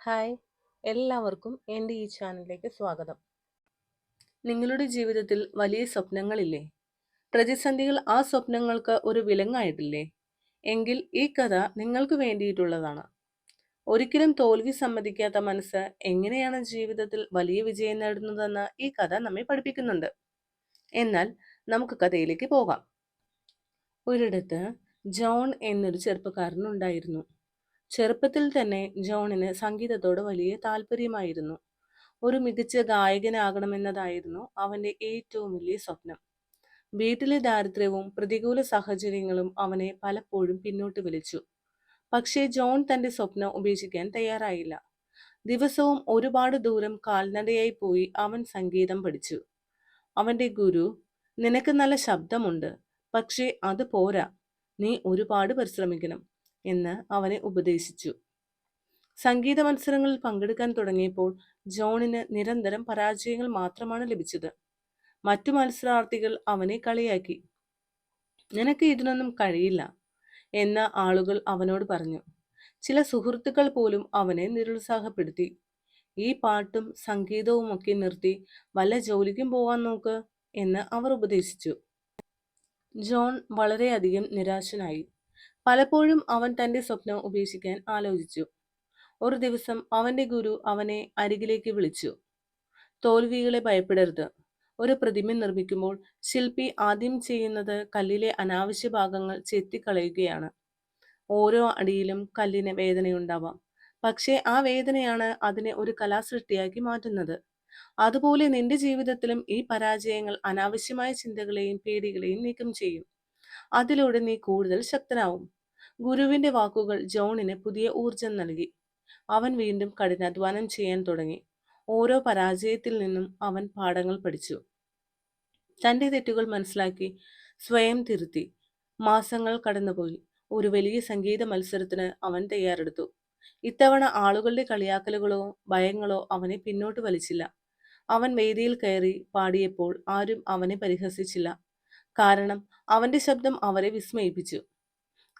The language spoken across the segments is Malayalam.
ഹായ്. എല്ലാവർക്കും എന്റെ ഈ ചാനലിലേക്ക് സ്വാഗതം. നിങ്ങളുടെ ജീവിതത്തിൽ വലിയ സ്വപ്നങ്ങളില്ലേ? പ്രതിസന്ധികൾ ആ സ്വപ്നങ്ങൾക്ക് ഒരു വിലങ്ങായിട്ടില്ലേ? എങ്കിൽ ഈ കഥ നിങ്ങൾക്ക് വേണ്ടിയിട്ടുള്ളതാണ്. ഒരിക്കലും തോൽവി സമ്മതിക്കാത്ത മനസ്സ് എങ്ങനെയാണ് ജീവിതത്തിൽ വലിയ വിജയം നേടുന്നതെന്ന് ഈ കഥ നമ്മെ പഠിപ്പിക്കുന്നുണ്ട്. എന്നാൽ നമുക്ക് കഥയിലേക്ക് പോകാം. ഒരിടത്ത് ജോൺ എന്നൊരു ചെറുപ്പക്കാരനുണ്ടായിരുന്നു ചെറുപ്പത്തിൽ തന്നെ ജോണിന് സംഗീതത്തോട് വലിയ താല്പര്യമായിരുന്നു. ഒരു മികച്ച ഗായകനാകണമെന്നതായിരുന്നു അവന്റെ ഏറ്റവും വലിയ സ്വപ്നം. വീട്ടിലെ ദാരിദ്ര്യവും പ്രതികൂല സാഹചര്യങ്ങളും അവനെ പലപ്പോഴും പിന്നോട്ട് വലിച്ചു. പക്ഷേ ജോൺ തന്റെ സ്വപ്നം ഉപേക്ഷിക്കാൻ തയ്യാറായില്ല. ദിവസവും ഒരുപാട് ദൂരം കാൽനടയായി പോയി അവൻ സംഗീതം പഠിച്ചു. അവന്റെ ഗുരു നിനക്ക് നല്ല ശബ്ദമുണ്ട്. പക്ഷേ അത് പോരാ. നീ ഒരുപാട് പരിശ്രമിക്കണം. എന്ന് അവനെ ഉപദേശിച്ചു. സംഗീത മത്സരങ്ങളിൽ പങ്കെടുക്കാൻ തുടങ്ങിയപ്പോൾ ജോണിന് നിരന്തരം പരാജയങ്ങൾ മാത്രമാണ് ലഭിച്ചത്. മറ്റു മത്സരാർത്ഥികൾ അവനെ കളിയാക്കി. നിനക്ക് ഇതിനൊന്നും കഴിയില്ല എന്ന ആളുകൾ അവനോട് പറഞ്ഞു. ചില സുഹൃത്തുക്കൾ പോലും അവനെ നിരുത്സാഹപ്പെടുത്തി. ഈ പാട്ടും സംഗീതവും ഒക്കെ നിർത്തി വല്ല ജോലിക്കും പോവാൻ നോക്ക് എന്ന് അവർ ഉപദേശിച്ചു. ജോൺ വളരെയധികം നിരാശനായി. പലപ്പോഴും അവൻ തന്റെ സ്വപ്നം ഉപേക്ഷിക്കാൻ ആലോചിച്ചു. ഒരു ദിവസം അവന്റെ ഗുരു അവനെ അരികിലേക്ക് വിളിച്ചു. തോൽവികളെ ഭയപ്പെടരുത്. ഒരു പ്രതിമ നിർമ്മിക്കുമ്പോൾ ശില്പി ആദ്യം ചെയ്യുന്നത് കല്ലിലെ അനാവശ്യ ഭാഗങ്ങൾ ചെത്തിക്കളയുകയാണ്. ഓരോ അടിയിലും കല്ലിന് വേദനയുണ്ടാവാം. പക്ഷേ ആ വേദനയാണ് അതിനെ ഒരു കലാസൃഷ്ടിയാക്കി മാറ്റുന്നത്. അതുപോലെ നിന്റെ ജീവിതത്തിലും ഈ പരാജയങ്ങൾ അനാവശ്യമായ ചിന്തകളെയും പേടികളെയും നീക്കം ചെയ്യും. അതിലൂടെ നീ കൂടുതൽ ശക്തനാവും. ഗുരുവിന്റെ വാക്കുകൾ ജോണിന് പുതിയ ഊർജം നൽകി. അവൻ വീണ്ടും കഠിനാധ്വാനം ചെയ്യാൻ തുടങ്ങി. ഓരോ പരാജയത്തിൽ നിന്നും അവൻ പാഠങ്ങൾ പഠിച്ചു. തന്റെ തെറ്റുകൾ മനസ്സിലാക്കി സ്വയം തിരുത്തി. മാസങ്ങൾ കടന്നുപോയി. ഒരു വലിയ സംഗീത മത്സരത്തിന് അവൻ തയ്യാറെടുത്തു. ഇത്തവണ ആളുകളുടെ കളിയാക്കലുകളോ ഭയങ്ങളോ അവനെ പിന്നോട്ട് വലിച്ചില്ല. അവൻ വേദിയിൽ കയറി പാടിയപ്പോൾ ആരും അവനെ പരിഹസിച്ചില്ല. കാരണം അവന്റെ ശബ്ദം അവരെ വിസ്മയിപ്പിച്ചു.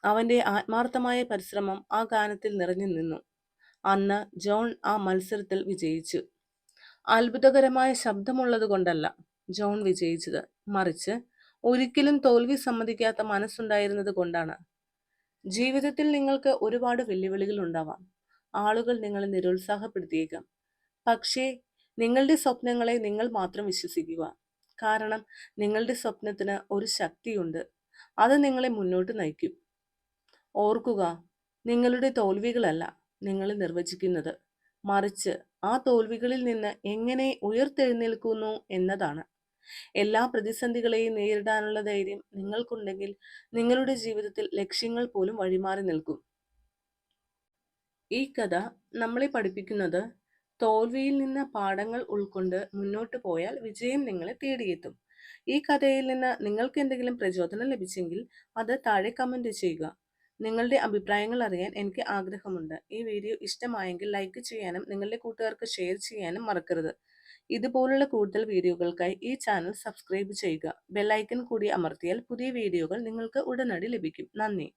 അവന്റെ ആത്മാർത്ഥമായ പരിശ്രമം ആ ഗാനത്തിൽ നിറഞ്ഞു നിന്നു. അന്ന് ജോൺ ആ മത്സരത്തിൽ വിജയിച്ചു. അത്ഭുതകരമായ ശബ്ദമുള്ളത് കൊണ്ടല്ല ജോൺ വിജയിച്ചത്. മറിച്ച് ഒരിക്കലും തോൽവി സമ്മതിക്കാത്ത മനസ്സുണ്ടായിരുന്നത് കൊണ്ടാണ്. ജീവിതത്തിൽ നിങ്ങൾക്ക് ഒരുപാട് വെല്ലുവിളികൾ ഉണ്ടാവാം. ആളുകൾ നിങ്ങളെ നിരുത്സാഹപ്പെടുത്തിയേക്കാം. പക്ഷേ നിങ്ങളുടെ സ്വപ്നങ്ങളെ നിങ്ങൾ മാത്രം വിശ്വസിക്കുക. കാരണം നിങ്ങളുടെ സ്വപ്നത്തിന് ഒരു ശക്തിയുണ്ട്. അത് നിങ്ങളെ മുന്നോട്ട് നയിക്കും. ഓർക്കുക നിങ്ങളുടെ തോൽവികളല്ല നിങ്ങൾ നിർവചിക്കുന്നത്. മറിച്ച് ആ തോൽവികളിൽ നിന്ന് എങ്ങനെ ഉയർത്തെഴുന്നേൽക്കുന്നു എന്നതാണ്. എല്ലാ പ്രതിസന്ധികളെയും നേരിടാനുള്ള ധൈര്യം നിങ്ങൾക്കുണ്ടെങ്കിൽ നിങ്ങളുടെ ജീവിതത്തിൽ ലക്ഷ്യങ്ങൾ പോലും വഴിമാറി നിൽക്കും. ഈ കഥ നമ്മളെ പഠിപ്പിക്കുന്നത് തോൽവിയിൽ നിന്ന് പാഠങ്ങൾ ഉൾക്കൊണ്ട് മുന്നോട്ട് പോയാൽ വിജയം നിങ്ങളെ തേടിയെത്തും. ഈ കഥയിൽ നിന്ന് നിങ്ങൾക്ക് എന്തെങ്കിലും പ്രചോദനം ലഭിച്ചെങ്കിൽ അത് താഴെ കമന്റ് ചെയ്യുക. നിങ്ങളുടെ അഭിപ്രായങ്ങൾ അറിയാൻ എനിക്ക് ആഗ്രഹമുണ്ട്. ഈ വീഡിയോ ഇഷ്ടമായെങ്കിൽ ലൈക്ക് ചെയ്യാനും നിങ്ങളുടെ കൂട്ടുകാർക്ക് ഷെയർ ചെയ്യാനും മറക്കരുത്. ഇതുപോലുള്ള കൂടുതൽ വീഡിയോകൾക്കായി ഈ ചാനൽ സബ്സ്ക്രൈബ് ചെയ്യുക. ബെല്ലൈക്കൻ കൂടി അമർത്തിയാൽ പുതിയ വീഡിയോകൾ നിങ്ങൾക്ക് ഉടനടി ലഭിക്കും. നന്ദി.